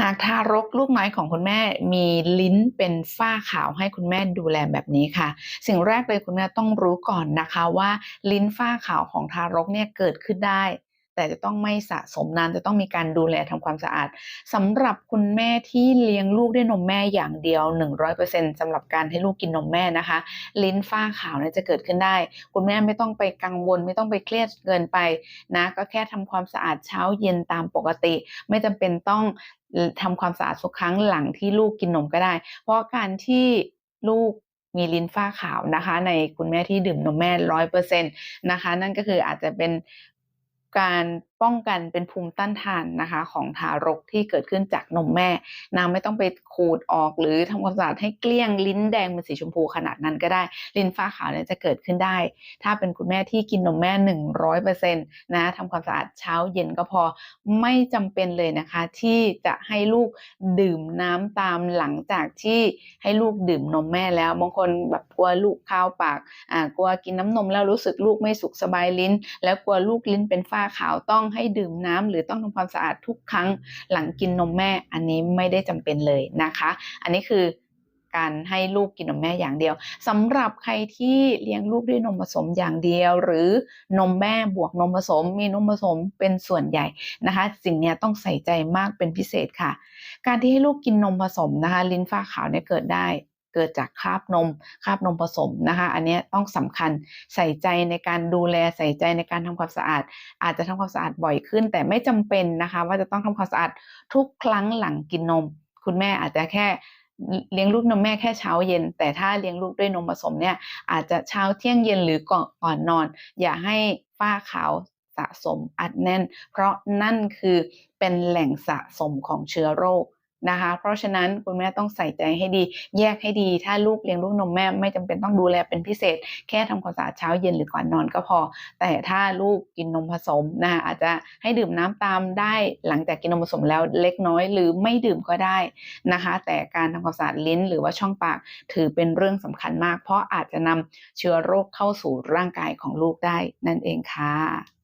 หากทารกลูกน้อยของคุณแม่มีลิ้นเป็นฝ้าขาวให้คุณแม่ดูแลแบบนี้ค่ะ สิ่งแรกเลยคุณแม่ต้องรู้ก่อนนะคะว่าลิ้นฝ้าขาวของทารกเนี่ยเกิดขึ้นได้ แต่จะต้องไม่สะสมนานจะต้องมีการดูแลทำความสะอาดสำหรับคุณแม่ที่เลี้ยงลูกด้วยนมแม่อย่างเดียว 100%สำหรับการให้ลูกกินนมแม่นะคะ ลิ้นฝ้าขาวเนี่ยจะเกิดขึ้นได้ คุณแม่ไม่ต้องไปกังวล ไม่ต้องไปเครียดเกินไปนะก็แค่ทำความสะอาดเช้าเย็นตามปกติ ไม่จำเป็นต้องทำความสะอาดทุกครั้งหลังที่ลูกกินนมก็ได้ เพราะการที่ลูกมีลิ้นฝ้าขาวนะคะ ในคุณแม่ที่ดื่มนมแม่ร้อยเปอร์เซ็นต์นะคะ นั่นก็คืออาจจะเป็น การป้องกันเป็นภูมิต้านทานนะคะ ของทารกที่เกิดขึ้นจากนมแม่นางไม่ต้องไปขูดออกหรือทำความสะอาดให้เกลี้ยงลิ้นแดงเป็นสีชมพูขนาดนั้นก็ได้ ลิ้นฟ้าขาวเนี่ยจะเกิดขึ้นได้ ถ้าเป็นคุณแม่ที่กินนมแม่หนึ่งร้อยเปอร์เซ็นต์นะทำความสะอาดเช้าเย็นก็พอไม่จำเป็นเลยนะคะ ที่จะให้ลูกดื่มน้ำตามหลังจากที่ให้ลูกดื่มนมแม่แล้วบางคนแบบกลัวลูกข้าวปากอ่ากลัวกินน้ำนมแล้วรู้สึกลูกไม่สุขสบายลิ้น แล้วกลัวลูกลิ้นเป็นฝ้าขาวต้องให้ดื่มน้ำหรือต้องทำความสะอาดทุกครั้งหลังกินนมแม่ อันนี้ไม่ได้จำเป็นเลยนะคะ อันนี้คือการให้ลูกกินนมแม่อย่างเดียวสำหรับใครที่เลี้ยงลูกด้วยนมผสมอย่างเดียว หรือนมแม่บวกนมผสม มีนมผสมเป็นส่วนใหญ่นะคะ สิ่งนี้ต้องใส่ใจมากเป็นพิเศษค่ะ การที่ให้ลูกกินนมผสมนะคะ ลิ้นฟ้าขาวเนี่ยเกิดได้ เกิดจากคราบนมคราบนมผสมนะคะ อันนี้ต้องสำคัญใส่ใจในการดูแลใส่ใจในการทำความสะอาด อาจจะทำความสะอาดบ่อยขึ้น แต่ไม่จำเป็นนะคะ ว่าจะต้องทำความสะอาดทุกครั้งหลังกินนม คุณแม่อาจจะแค่เลี้ยงลูกนมแม่แค่เช้าเย็น แต่ถ้าเลี้ยงลูกด้วยนมผสมเนี่ยอาจจะเช้าเที่ยงเย็นหรือก่อนก่อนนอน อย่าให้ฝ้าขาวสะสมอัดแน่น เพราะนั่นคือเป็นแหล่งสะสมของเชื้อโรค นะคะ เพราะฉะนั้นคุณแม่ต้องใส่ใจให้ดี แยกให้ดี ถ้าลูกเลี้ยงลูกนมแม่ไม่จำเป็นต้องดูแลเป็นพิเศษ แค่ทำความสะอาดเช้าเย็นหรือก่อนนอนก็พอ แต่ถ้าลูกกินนมผสมนะคะอาจจะให้ดื่มน้ำตามได้หลังจากกินนมผสมแล้วเล็กน้อย หรือไม่ดื่มก็ได้นะคะ แต่การทำความสะอาดลิ้นหรือว่าช่องปากถือเป็นเรื่องสำคัญมาก เพราะอาจจะนำเชื้อโรคเข้าสู่ร่างกายของลูกได้นั่นเองค่ะ